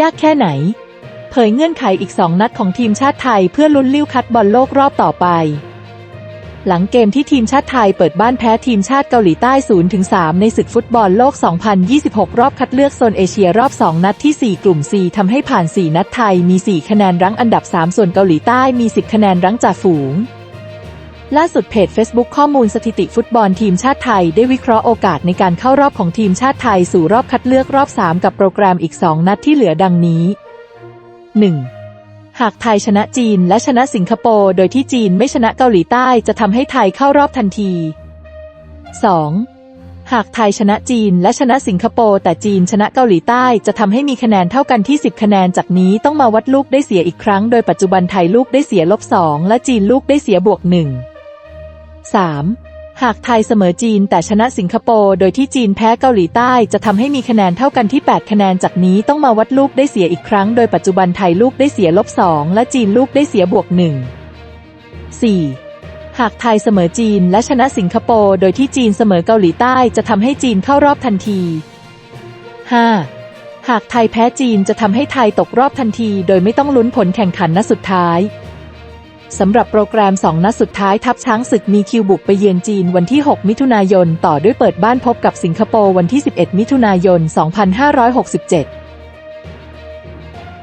ยากแค่ไหน เผยเงื่อนไขอีก2นัดของทีมชาติไทยเพื่อลุ้นลิ้วคัดบอลโลกรอบต่อไป หลังเกมที่ทีมชาติไทยเปิดบ้านแพ้ทีมชาติเกาหลีใต้ 0-3 ในศึกฟุตบอลโลก 2026 รอบคัดเลือกโซนเอเชียรอบ 2 นัดที่ 4 กลุ่ม C ทำให้ผ่าน 4 นัดไทยมี 4 คะแนนรั้งอันดับ 3 ส่วนเกาหลีใต้มี 10 คะแนนรั้งจ่าฝูง ล่าสุดเพจ Facebook ข้อมูลสถิติฟุตบอลทีมชาติไทย ได้วิเคราะห์โอกาสในการเข้ารอบของทีมชาติไทยสู่รอบคัดเลือกรอบ 3 กับโปรแกรมอีก 2 นัดที่เหลือดังนี้ 1. หากไทยชนะจีนและชนะสิงคโปร์โดยที่จีนไม่ชนะเกาหลีใต้จะทำให้ไทยเข้ารอบทันที 2. หากไทยชนะจีนและชนะสิงคโปร์แต่จีนชนะเกาหลีใต้จะทำให้มีคะแนนเท่ากันที่ 10 คะแนนจากนี้ต้องมาวัดลูกได้เสียอีกครั้ง โดยปัจจุบันไทยลูกได้เสียลบ2และจีนลูกได้เสียบวก1 3. หากไทยเสมอจีนแต่ชนะสิงคโปร์โดยที่จีนแพ้เกาหลีใต้จะทำให้มีคะแนนเท่ากันที่ 8 คะแนนจากนี้ต้องมาวัดลูกได้เสียอีกครั้งโดยปัจจุบันไทยลูกได้เสียลบ2และจีนลูกได้เสียบวก 1 4. หากไทยเสมอจีนและชนะสิงคโปร์โดยที่จีนเสมอเกาหลีใต้จะทำให้จีนเข้ารอบทันที 5. หากไทยแพ้จีนจะทำให้ไทยตกรอบทันที โดยไม่ต้องลุ้นผลแข่งขันนัดสุดท้าย สำหรับโปรแกรม 2 นัดสุดท้ายทัพช้างศึกมีคิวบุกไปเยือนจีนวันที่ 6 มิถุนายน ต่อด้วยเปิดบ้านพบกับสิงคโปร์วันที่ 11 มิถุนายน 2567